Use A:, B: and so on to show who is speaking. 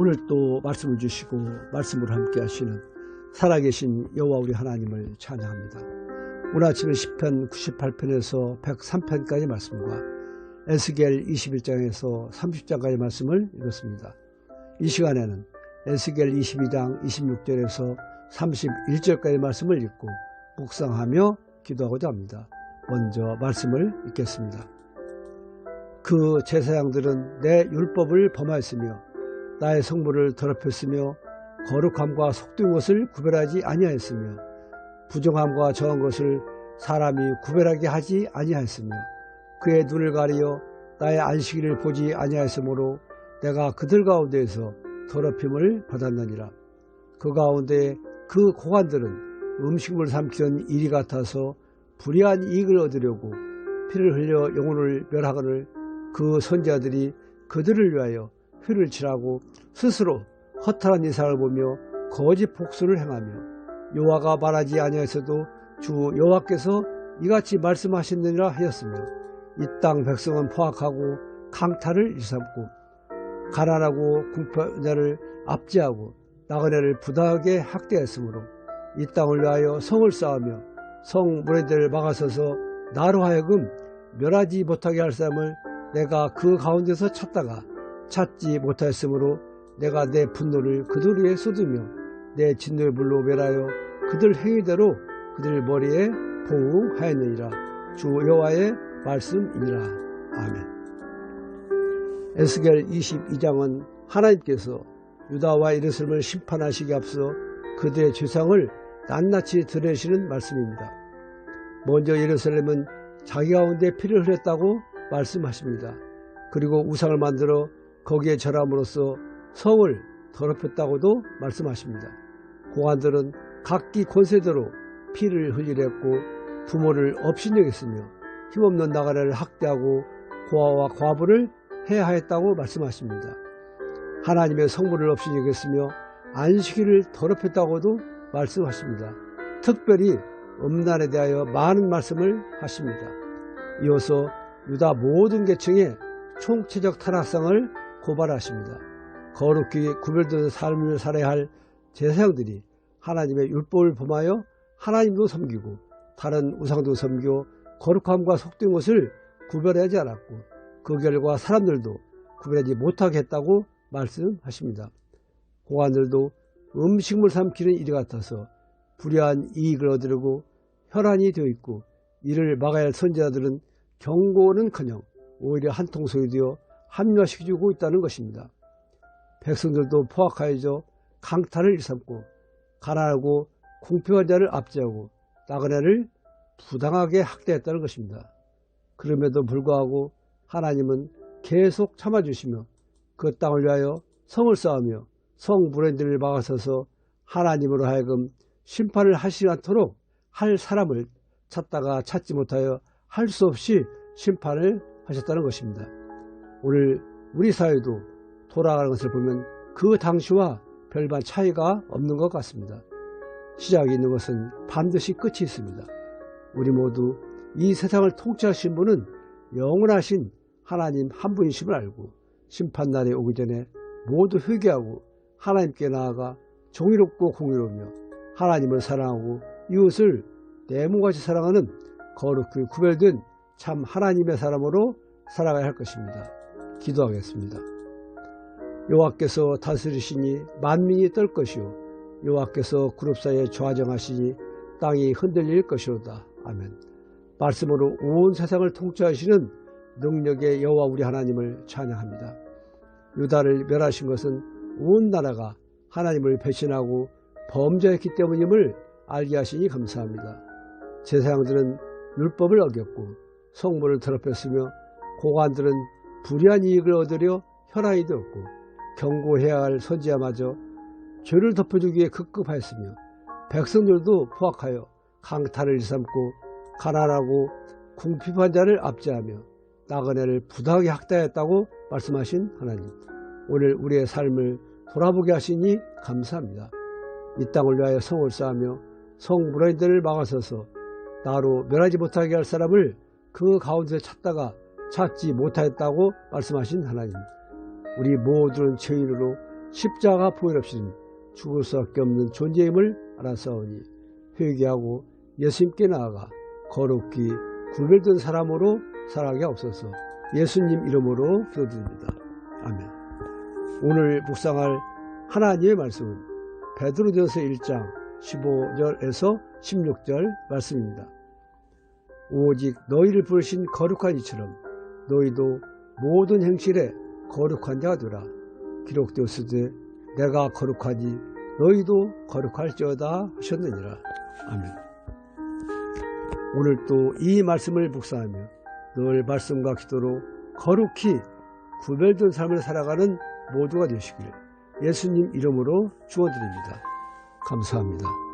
A: 오늘 또 말씀을 주시고 말씀으로 함께 하시는 살아계신 여호와 우리 하나님을 찬양합니다. 오늘 아침에 10편 98편에서 103편까지 말씀과 에스겔 21장에서 30장까지 말씀을 읽었습니다. 이 시간에는 에스겔 22장 26절에서 31절까지 말씀을 읽고 묵상하며 기도하고자 합니다. 먼저 말씀을 읽겠습니다. 그 제사장들은 내 율법을 범하였으며 나의 성물을 더럽혔으며 거룩함과 속된 것을 구별하지 아니하였으며 부정함과 정한 것을 사람이 구별하게 하지 아니하였으며 그의 눈을 가리어 나의 안식일을 보지 아니하였으므로 내가 그들 가운데에서 더럽힘을 받았느니라. 그 가운데 그 고관들은 음식물 삼키는 일이 같아서 불의한 이익을 얻으려고 피를 흘려 영혼을 멸하거늘 그 선자들이 그들을 위하여 피를 칠하고 스스로 허탈한 이상을 보며 거짓 복수를 행하며 여호와가 말하지 아니하였어도 주 여호와께서 이같이 말씀하셨느니라 하였으며 이 땅 백성은 포악하고 강탈을 일삼고 가난하고 궁핍자를 압제하고 나그네를 부당하게 학대했으므로 이 땅을 위하여 성을 쌓으며 성 문에들 막아서서 나로 하여금 멸하지 못하게 할 사람을 내가 그 가운데서 찾다가 찾지 못하였으므로 내가 내 분노를 그들 위에 쏟으며 내 진노의 불로 멸하여 그들 행위대로 그들 머리에 보응하였느니라 주 여호와의 말씀이니라 아멘 에스겔 22장은 하나님께서 유다와 예루살렘을 심판하시기 앞서 그들의 죄상을 낱낱이 드러내시는 말씀입니다. 먼저 예루살렘은 자기 가운데 피를 흘렸다고 말씀하십니다. 그리고 우상을 만들어 거기에 절함으로써 성을 더럽혔다고도 말씀하십니다. 고관들은 각기 권세대로 피를 흘리랬고 부모를 업신여겼으며 힘없는 나가라를 학대하고 고아와 과부를 해야 하였다고 말씀하십니다. 하나님의 성물을 업신여겼으며 안식일을 더럽혔다고도 말씀하십니다. 특별히 음란에 대하여 많은 말씀을 하십니다. 이어서 유다 모든 계층의 총체적 타락상을 고발하십니다. 거룩히 구별된 삶을 살아야 할 제사장들이 하나님의 율법을 범하여 하나님도 섬기고 다른 우상도 섬겨 거룩함과 속된 것을 구별하지 않았고 그 결과 사람들도 구별하지 못하게 했다고 말씀하십니다. 고관들도 음식물 삼키는 일이 같아서 불의한 이익을 얻으려고 혈안이 되어 있고 이를 막아야 할 선지자들은 경고는커녕 오히려 한통속이 되어 합리화시켜주고 있다는 것입니다. 백성들도 포악하여져 강탈을 일삼고 가난하고 궁핍한 자를 압제하고 나그네를 부당하게 학대했다는 것입니다. 그럼에도 불구하고 하나님은 계속 참아주시며 그 땅을 위하여 성을 쌓으며 성 브랜드를 막아서서 하나님으로 하여금 심판을 하시지 않도록 할 사람을 찾다가 찾지 못하여 할 수 없이 심판을 하셨다는 것입니다. 오늘 우리 사회도 돌아가는 것을 보면 그 당시와 별반 차이가 없는 것 같습니다. 시작이 있는 것은 반드시 끝이 있습니다. 우리 모두 이 세상을 통치하신 분은 영원하신 하나님 한 분이심을 알고 심판날이 오기 전에 모두 회개하고 하나님께 나아가 종이롭고 공의로우며 하나님을 사랑하고 이웃을 내모같이 사랑하는 거룩히 구별된 참 하나님의 사람으로 살아가야 할 것입니다. 기도하겠습니다. 여호와께서 다스리시니 만민이 떨 것이요 여호와께서 그룹 사이에 좌정하시니 땅이 흔들릴 것이로다. 아멘. 말씀으로 온 세상을 통치하시는 능력의 여호와 우리 하나님을 찬양합니다. 유다를 멸하신 것은 온 나라가 하나님을 배신하고 범죄했기 때문임을 알게 하시니 감사합니다. 제사장들은 율법을 어겼고 성물을 더럽혔으며 고관들은 불의한 이익을 얻으려 혈안이 되었고 경고해야 할 선지자마저 죄를 덮어주기 위해 급급하였으며 백성들도 포악하여 강탈을 일삼고 가난하고 궁핍한 자를 압제하며 나그네를 부당하게 학대했다고 말씀하신 하나님 오늘 우리의 삶을 돌아보게 하시니 감사합니다. 이 땅을 위하여 성을 쌓으며 성 무라인들을 막아서서 나로 멸하지 못하게 할 사람을 그 가운데 찾다가 찾지 못하였다고 말씀하신 하나님 우리 모두는 죄인으로 십자가 보혈 없이는 죽을 수밖에 없는 존재임을 알아서오니 회개하고 예수님께 나아가 거룩히 구별된 사람으로 살아가게 없어서 예수님 이름으로 기도드립니다. 아멘. 오늘 묵상할 하나님의 말씀은 베드로전서 1장 15절에서 16절 말씀입니다. 오직 너희를 부르신 거룩한 이처럼 너희도 모든 행실에 거룩한 자가 되라. 기록되었으되 내가 거룩하니 너희도 거룩할지어다 하셨느니라. 아멘. 오늘 또 이 말씀을 묵상하며 늘 말씀과 기도로 거룩히 구별된 삶을 살아가는 모두가 되시기를 예수님 이름으로 축원드립니다. 감사합니다.